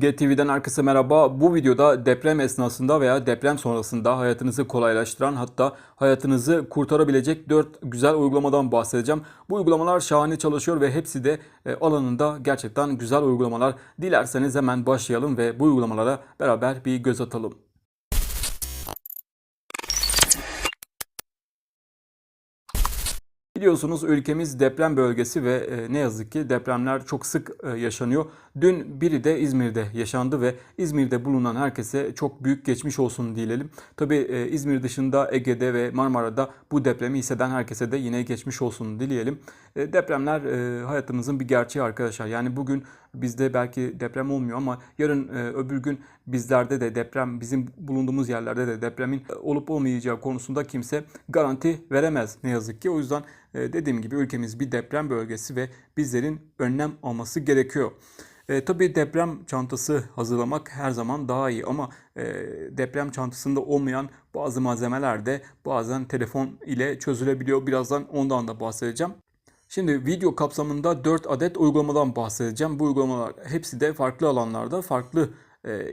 GTV'den herkese merhaba. Bu videoda deprem esnasında veya deprem sonrasında hayatınızı kolaylaştıran hatta hayatınızı kurtarabilecek 4 güzel uygulamadan bahsedeceğim. Bu uygulamalar şahane çalışıyor ve hepsi de e, alanında gerçekten güzel uygulamalar. Dilerseniz hemen başlayalım ve bu uygulamalara beraber bir göz atalım. Biliyorsunuz ülkemiz deprem bölgesi ve e, ne yazık ki depremler çok sık e, yaşanıyor. Dün biri de İzmir'de yaşandı ve İzmir'de bulunan herkese çok büyük geçmiş olsun diyelim. Tabi İzmir dışında Ege'de ve Marmara'da bu depremi hisseden herkese de yine geçmiş olsun dileyelim. E, Depremler e, hayatımızın bir gerçeği arkadaşlar. Yani bugün bizde belki deprem olmuyor ama yarın e, öbür gün bizlerde de deprem, bizim bulunduğumuz yerlerde de depremin e, olup olmayacağı konusunda kimse garanti veremez ne yazık ki. O yüzden e, dediğim gibi ülkemiz bir deprem bölgesi ve bizlerin önlem alması gerekiyor. E, tabii deprem çantası hazırlamak her zaman daha iyi ama e, deprem çantasında olmayan bazı malzemeler de bazen telefon ile çözülebiliyor. Birazdan ondan da bahsedeceğim. Şimdi video kapsamında 4 adet uygulamadan bahsedeceğim. Bu uygulamalar hepsi de farklı alanlarda farklı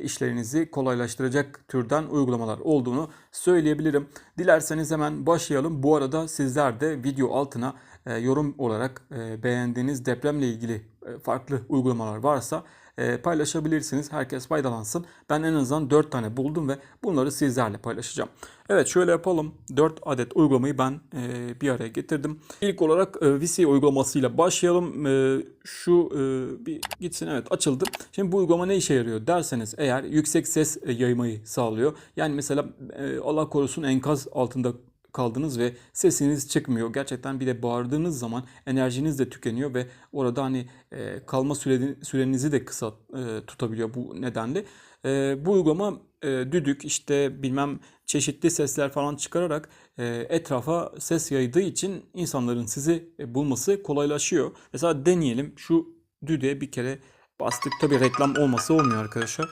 işlerinizi kolaylaştıracak türden uygulamalar olduğunu söyleyebilirim. Dilerseniz hemen başlayalım. Bu arada sizler de video altına e, yorum olarak e, beğendiğiniz depremle ilgili e, farklı uygulamalar varsa e, paylaşabilirsiniz. Herkes faydalansın. Ben en azından 4 tane buldum ve bunları sizlerle paylaşacağım. Evet şöyle yapalım. 4 adet uygulamayı ben e, bir araya getirdim. İlk olarak e, VC uygulamasıyla başlayalım. E, şu e, bir gitsin evet açıldı. Şimdi bu uygulama ne işe yarıyor derseniz eğer yüksek ses e, yaymayı sağlıyor. Yani mesela e, Allah korusun enkaz altında kaldınız ve sesiniz çıkmıyor. Gerçekten bir de bağırdığınız zaman enerjiniz de tükeniyor ve orada hani e, kalma süreni, sürenizi de kısa e, tutabiliyor bu nedenle. E, bu uygulama e, düdük işte bilmem çeşitli sesler falan çıkararak e, etrafa ses yaydığı için insanların sizi e, bulması kolaylaşıyor. Mesela deneyelim şu düdüğe bir kere bastık. Tabii reklam olması olmuyor arkadaşlar.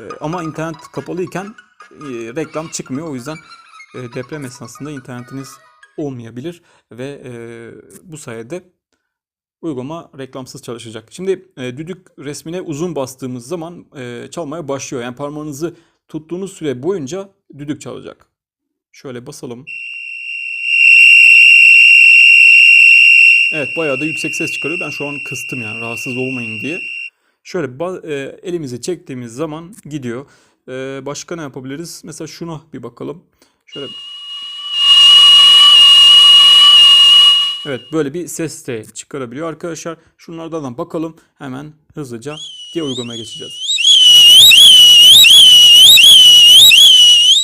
E, ama internet kapalıyken e, reklam çıkmıyor. O yüzden e, deprem esnasında internetiniz olmayabilir ve e, bu sayede uygulama reklamsız çalışacak. Şimdi e, düdük resmine uzun bastığımız zaman çalmaya başlıyor. Yani parmağınızı tuttuğunuz süre boyunca düdük çalacak. Şöyle basalım. Evet bayağı da yüksek ses çıkarıyor. Ben şu an kıstım yani rahatsız olmayın diye. Şöyle e, elimizi çektiğimiz zaman gidiyor. E, başka ne yapabiliriz? Mesela şuna bir bakalım. Şöyle Evet böyle bir ses de çıkarabiliyor arkadaşlar. Şunlardan da bakalım. Hemen hızlıca diğer uygulamaya geçeceğiz.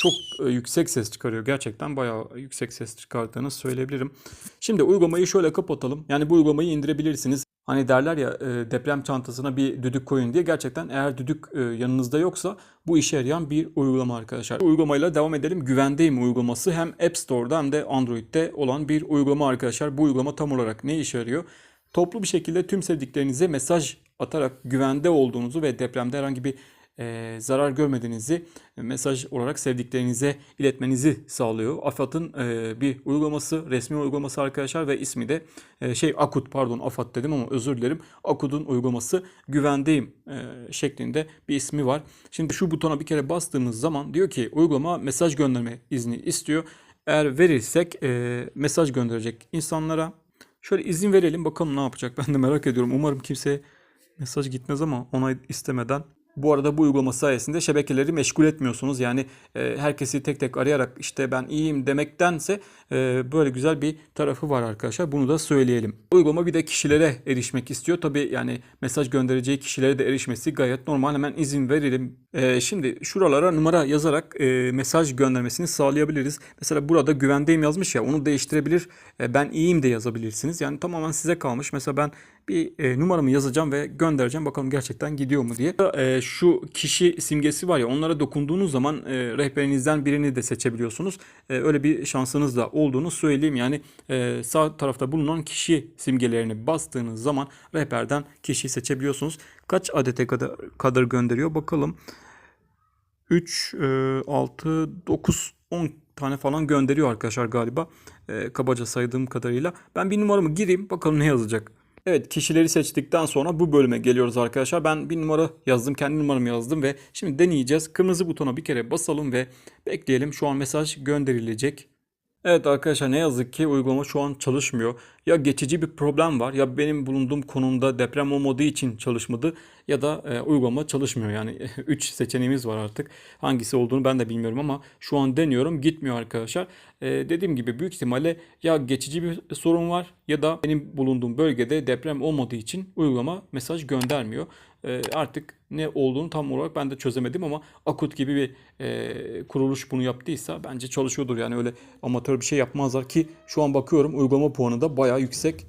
Çok e, yüksek ses çıkarıyor. Gerçekten bayağı yüksek ses çıkardığını söyleyebilirim. Şimdi uygulamayı şöyle kapatalım. Yani bu uygulamayı indirebilirsiniz. Hani derler ya e, deprem çantasına bir düdük koyun diye. Gerçekten eğer düdük e, yanınızda yoksa bu işe yarayan bir uygulama arkadaşlar. Uygulamayla devam edelim. Güvendeyim uygulaması hem App Store'da hem de Android'de olan bir uygulama arkadaşlar. Bu uygulama tam olarak ne işe yarıyor? Toplu bir şekilde tüm sevdiklerinize mesaj atarak güvende olduğunuzu ve depremde herhangi bir e, zarar görmediğinizi mesaj olarak sevdiklerinize iletmenizi sağlıyor. AFAD'ın e, bir uygulaması, resmi uygulaması arkadaşlar ve ismi de e, şey Akut pardon AFAD dedim ama özür dilerim. Akut'un uygulaması güvendeyim e, şeklinde bir ismi var. Şimdi şu butona bir kere bastığımız zaman diyor ki uygulama mesaj gönderme izni istiyor. Eğer verirsek e, mesaj gönderecek insanlara. Şöyle izin verelim bakalım ne yapacak ben de merak ediyorum. Umarım kimseye mesaj gitmez ama onay istemeden bu arada bu uygulama sayesinde şebekeleri meşgul etmiyorsunuz. Yani e, herkesi tek tek arayarak işte ben iyiyim demektense e, böyle güzel bir tarafı var arkadaşlar. Bunu da söyleyelim. Uygulama bir de kişilere erişmek istiyor. Tabi yani mesaj göndereceği kişilere de erişmesi gayet normal. Hemen izin verelim. E, şimdi şuralara numara yazarak e, mesaj göndermesini sağlayabiliriz. Mesela burada güvendeyim yazmış ya onu değiştirebilir. E, ben iyiyim de yazabilirsiniz. Yani tamamen size kalmış. Mesela ben bir e, numaramı yazacağım ve göndereceğim. Bakalım gerçekten gidiyor mu diye. E, şu kişi simgesi var ya onlara dokunduğunuz zaman e, rehberinizden birini de seçebiliyorsunuz. E, öyle bir şansınız da olduğunu söyleyeyim. Yani e, sağ tarafta bulunan kişi simgelerini bastığınız zaman rehberden kişiyi seçebiliyorsunuz. Kaç adete kadar, kadar gönderiyor bakalım. 3, 6, 9, 10 tane falan gönderiyor arkadaşlar galiba. E, kabaca saydığım kadarıyla. Ben bir numaramı gireyim bakalım ne yazacak. Evet kişileri seçtikten sonra bu bölüme geliyoruz arkadaşlar. Ben bir numara yazdım. Kendi numaramı yazdım ve şimdi deneyeceğiz. Kırmızı butona bir kere basalım ve bekleyelim. Şu an mesaj gönderilecek. Evet arkadaşlar ne yazık ki uygulama şu an çalışmıyor. Ya geçici bir problem var ya benim bulunduğum konumda deprem olmadığı için çalışmadı ya da e, uygulama çalışmıyor. Yani 3 seçeneğimiz var artık. Hangisi olduğunu ben de bilmiyorum ama şu an deniyorum gitmiyor arkadaşlar. E, dediğim gibi büyük ihtimalle ya geçici bir sorun var ya da benim bulunduğum bölgede deprem olmadığı için uygulama mesaj göndermiyor. E, artık ne olduğunu tam olarak ben de çözemedim ama Akut gibi bir e, kuruluş bunu yaptıysa bence çalışıyordur. Yani öyle amatör bir şey yapmazlar ki şu an bakıyorum uygulama puanı da bayağı yüksek.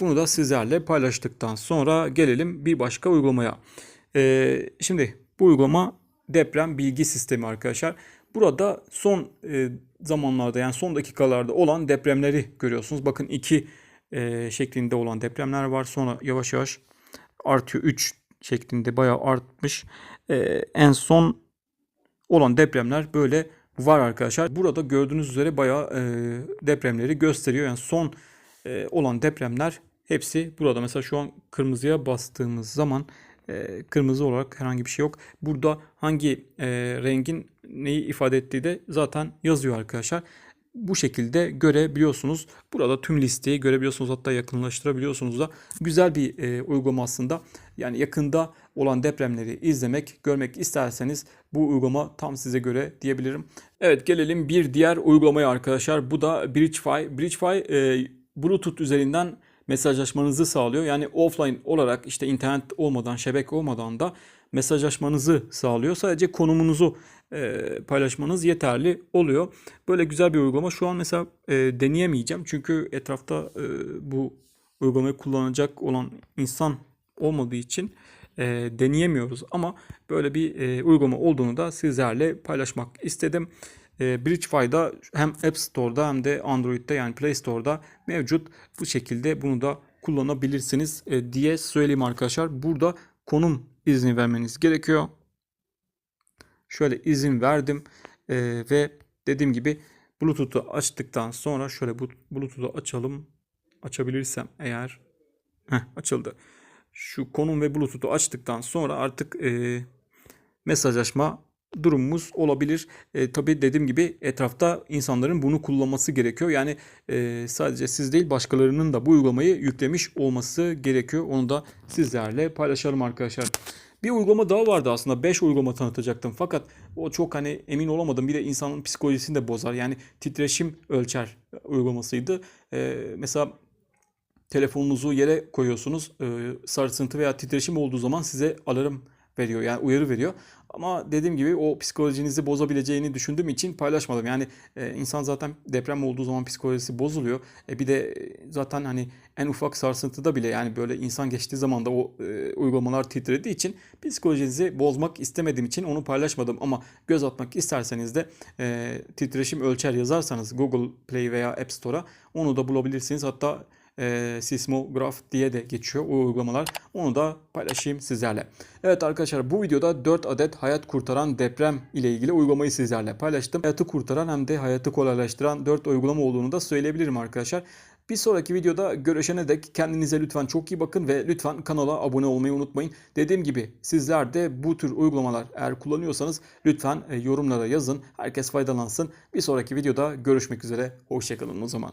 Bunu da sizlerle paylaştıktan sonra gelelim bir başka uygulamaya. E, şimdi bu uygulama deprem bilgi sistemi arkadaşlar. Burada son e, zamanlarda yani son dakikalarda olan depremleri görüyorsunuz. Bakın iki e, şeklinde olan depremler var. Sonra yavaş yavaş artıyor. 3 şeklinde bayağı artmış. Ee, en son olan depremler böyle var arkadaşlar. Burada gördüğünüz üzere bayağı e, depremleri gösteriyor. Yani son e, olan depremler hepsi burada. Mesela şu an kırmızıya bastığımız zaman e, kırmızı olarak herhangi bir şey yok. Burada hangi e, rengin neyi ifade ettiği de zaten yazıyor arkadaşlar bu şekilde görebiliyorsunuz. Burada tüm listeyi görebiliyorsunuz hatta yakınlaştırabiliyorsunuz da güzel bir e, uygulama aslında. Yani yakında olan depremleri izlemek, görmek isterseniz bu uygulama tam size göre diyebilirim. Evet gelelim bir diğer uygulamaya arkadaşlar. Bu da BridgeFi. BridgeFi e, Bluetooth üzerinden mesajlaşmanızı sağlıyor. Yani offline olarak işte internet olmadan, şebeke olmadan da mesajlaşmanızı sağlıyor. Sadece konumunuzu e, paylaşmanız yeterli oluyor. Böyle güzel bir uygulama. Şu an mesela e, deneyemeyeceğim. Çünkü etrafta e, bu uygulamayı kullanacak olan insan olmadığı için e, deneyemiyoruz. Ama böyle bir e, uygulama olduğunu da sizlerle paylaşmak istedim. E, BridgeFi'da hem App Store'da hem de Android'de yani Play Store'da mevcut. Bu şekilde bunu da kullanabilirsiniz e, diye söyleyeyim arkadaşlar. Burada konum izni vermeniz gerekiyor. Şöyle izin verdim e, ve dediğim gibi Bluetooth'u açtıktan sonra şöyle Bluetooth'u açalım. Açabilirsem eğer. Heh, açıldı. Şu konum ve Bluetooth'u açtıktan sonra artık e, mesajlaşma durumumuz olabilir. E, tabii dediğim gibi etrafta insanların bunu kullanması gerekiyor. Yani e, sadece siz değil başkalarının da bu uygulamayı yüklemiş olması gerekiyor. Onu da sizlerle paylaşalım arkadaşlar. Bir uygulama daha vardı aslında. 5 uygulama tanıtacaktım. Fakat o çok hani emin olamadım. Bir de insanın psikolojisini de bozar. Yani titreşim ölçer uygulamasıydı. Ee, mesela telefonunuzu yere koyuyorsunuz. Ee, sarsıntı veya titreşim olduğu zaman size alarm veriyor. Yani uyarı veriyor. Ama dediğim gibi o psikolojinizi bozabileceğini düşündüğüm için paylaşmadım. Yani e, insan zaten deprem olduğu zaman psikolojisi bozuluyor. E, bir de e, zaten hani en ufak sarsıntıda bile yani böyle insan geçtiği zaman da o e, uygulamalar titrediği için psikolojinizi bozmak istemediğim için onu paylaşmadım. Ama göz atmak isterseniz de e, titreşim ölçer yazarsanız Google Play veya App Store'a onu da bulabilirsiniz. Hatta e, sismograf diye de geçiyor o uygulamalar. Onu da paylaşayım sizlerle. Evet arkadaşlar bu videoda 4 adet hayat kurtaran deprem ile ilgili uygulamayı sizlerle paylaştım. Hayatı kurtaran hem de hayatı kolaylaştıran 4 uygulama olduğunu da söyleyebilirim arkadaşlar. Bir sonraki videoda görüşene dek kendinize lütfen çok iyi bakın ve lütfen kanala abone olmayı unutmayın. Dediğim gibi sizler de bu tür uygulamalar eğer kullanıyorsanız lütfen e, yorumlara yazın. Herkes faydalansın. Bir sonraki videoda görüşmek üzere. Hoşçakalın o zaman.